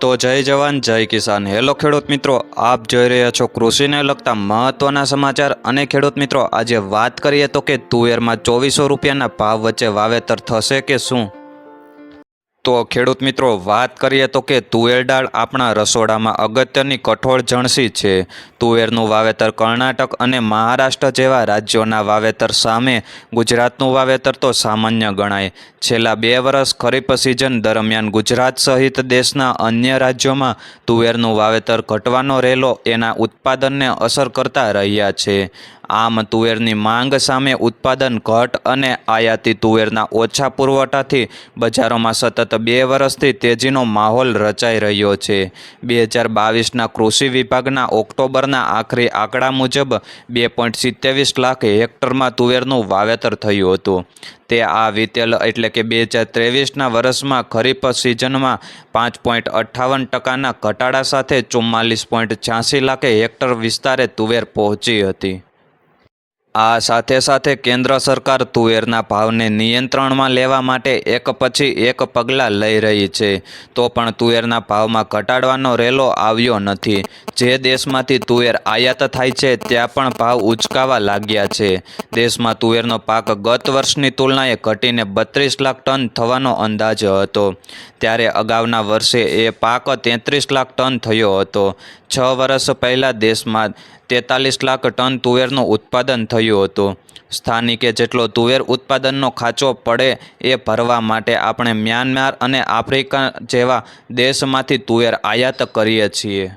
તો જય જવાન, જય કિસાન. હેલો ખેડૂત મિત્રો, આપ જોઈ રહ્યા છો કૃષિને લગતા મહત્વના સમાચાર. અને ખેડૂત મિત્રો, આજે વાત કરીએ તો કે તુવેરમાં ચોવીસો રૂપિયાના ભાવ વચ્ચે વાવેતર થશે કે શું? તો ખેડૂત મિત્રો, વાત કરીએ તો કે તુવેર દાળ આપણા રસોડામાં અગત્યની કઠોળ જણસી છે. તુવેરનું વાવેતર કર્ણાટક અને મહારાષ્ટ્ર જેવા રાજ્યોના વાવેતર સામે ગુજરાતનું વાવેતર તો સામાન્ય ગણાય. છેલ્લા બે વર્ષ ખરીફ સિઝન દરમિયાન ગુજરાત સહિત દેશના અન્ય રાજ્યોમાં તુવેરનું વાવેતર ઘટવાનો રહેલો એના ઉત્પાદનને અસર કરતા રહ્યા છે. આમ તુવેરની માંગ સામે ઉત્પાદન ઘટ અને આયાતી તુવેરના ઓછા પુરવઠાથી બજારોમાં સતત બે વર્ષથી તેજીનો માહોલ રચાઈ રહ્યો છે. બે હજાર બાવીસના કૃષિ વિભાગના ઓક્ટોબરના આખરી આંકડા મુજબ બે પોઈન્ટ સિત્તેવીસ લાખ હેક્ટરમાં તુવેરનું વાવેતર થયું હતું. તે આ વિતેલ એટલે કે બે હજાર ત્રેવીસના વર્ષમાં ખરીફ સિઝનમાં પાંચ પોઈન્ટ અઠ્ઠાવન ટકાના ઘટાડા સાથે ચુમ્માલીસ પોઈન્ટ છ્યાસી લાખે હેક્ટર વિસ્તારે તુવેર પહોંચી હતી. આ સાથે સાથે કેન્દ્ર સરકાર તુવેરના ભાવને નિયંત્રણમાં લેવા માટે એક પછી એક પગલાં લઈ રહી છે. તો પણ તુવેરના ભાવમાં ઘટાડવાનો રેલો આવ્યો નથી. જે દેશમાંથી તુવેર આયાત થાય છે, ત્યાં પણ ભાવ ઉચકાવા લાગ્યા છે. દેશમાં તુવેરનો પાક ગત વર્ષની તુલનાએ ઘટીને બત્રીસ લાખ ટન થવાનો અંદાજ હતો. ત્યારે અગાઉના વર્ષે એ પાક તેત્રીસ લાખ ટન થયો હતો. છ વર્ષ પહેલાં દેશમાં તેતાલીસ લાખ ટન તુવેરનું ઉત્પાદન થયું હતું. સ્થાનિકે જેટલો તુવેર ઉત્પાદનનો ખાંચો પડે એ ભરવા માટે આપણે મ્યાનમાર અને આફ્રિકા જેવા દેશમાંથી તુવેર આયાત કરીએ છીએ.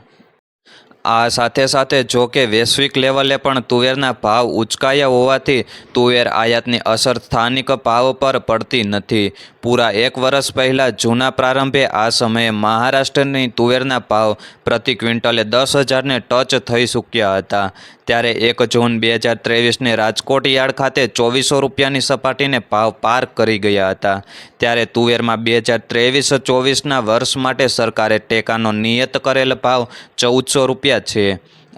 આ સાથે સાથે જો કે વૈશ્વિક લેવલે પણ તુવેરના ભાવ ઉચકાયા હોવાથી તુવેર આયાતની અસર સ્થાનિક ભાવ પર પડતી નથી. પૂરા એક વર્ષ પહેલાં જૂના પ્રારંભે આ સમયે મહારાષ્ટ્રની તુવેરના ભાવ પ્રતિ ક્વિન્ટલે દસ હજારને ટચ થઈ ચૂક્યા હતા. ત્યારે એક જૂન બે હજાર ત્રેવીસને રાજકોટ યાર્ડ ખાતે ચોવીસો રૂપિયાની સપાટીને ભાવ પાર કરી ગયા હતા. ત્યારે તુવેરમાં બે હજાર ત્રેવીસ ચોવીસના વર્ષ માટે સરકારે ટેકાનો નિયત કરેલ ભાવ ચૌદસો રૂપિયા છે.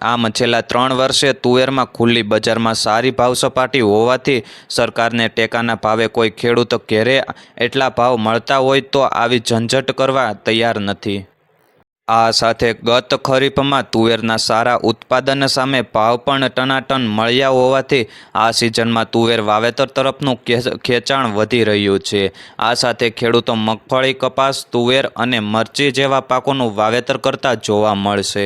આમ છેલ્લા ત્રણ વર્ષે તુવેરમાં ખુલ્લી બજારમાં સારી ભાવ સપાટી હોવાથી સરકારને ટેકાના ભાવે કોઈ ખેડૂત ઘેરે એટલા ભાવ મળતા હોય તો આવી ઝંઝટ કરવા તૈયાર નથી. આ સાથે ગત ખરીફમાં તુવેરના સારા ઉત્પાદન સામે ભાવ પણ ટનાટન મળ્યા હોવાથી આ સિઝનમાં તુવેર વાવેતર તરફનું ખેંચાણ વધી રહ્યું છે. આ સાથે ખેડૂતો મગફળી, કપાસ, તુવેર અને મરચી જેવા પાકોનું વાવેતર કરતા જોવા મળશે.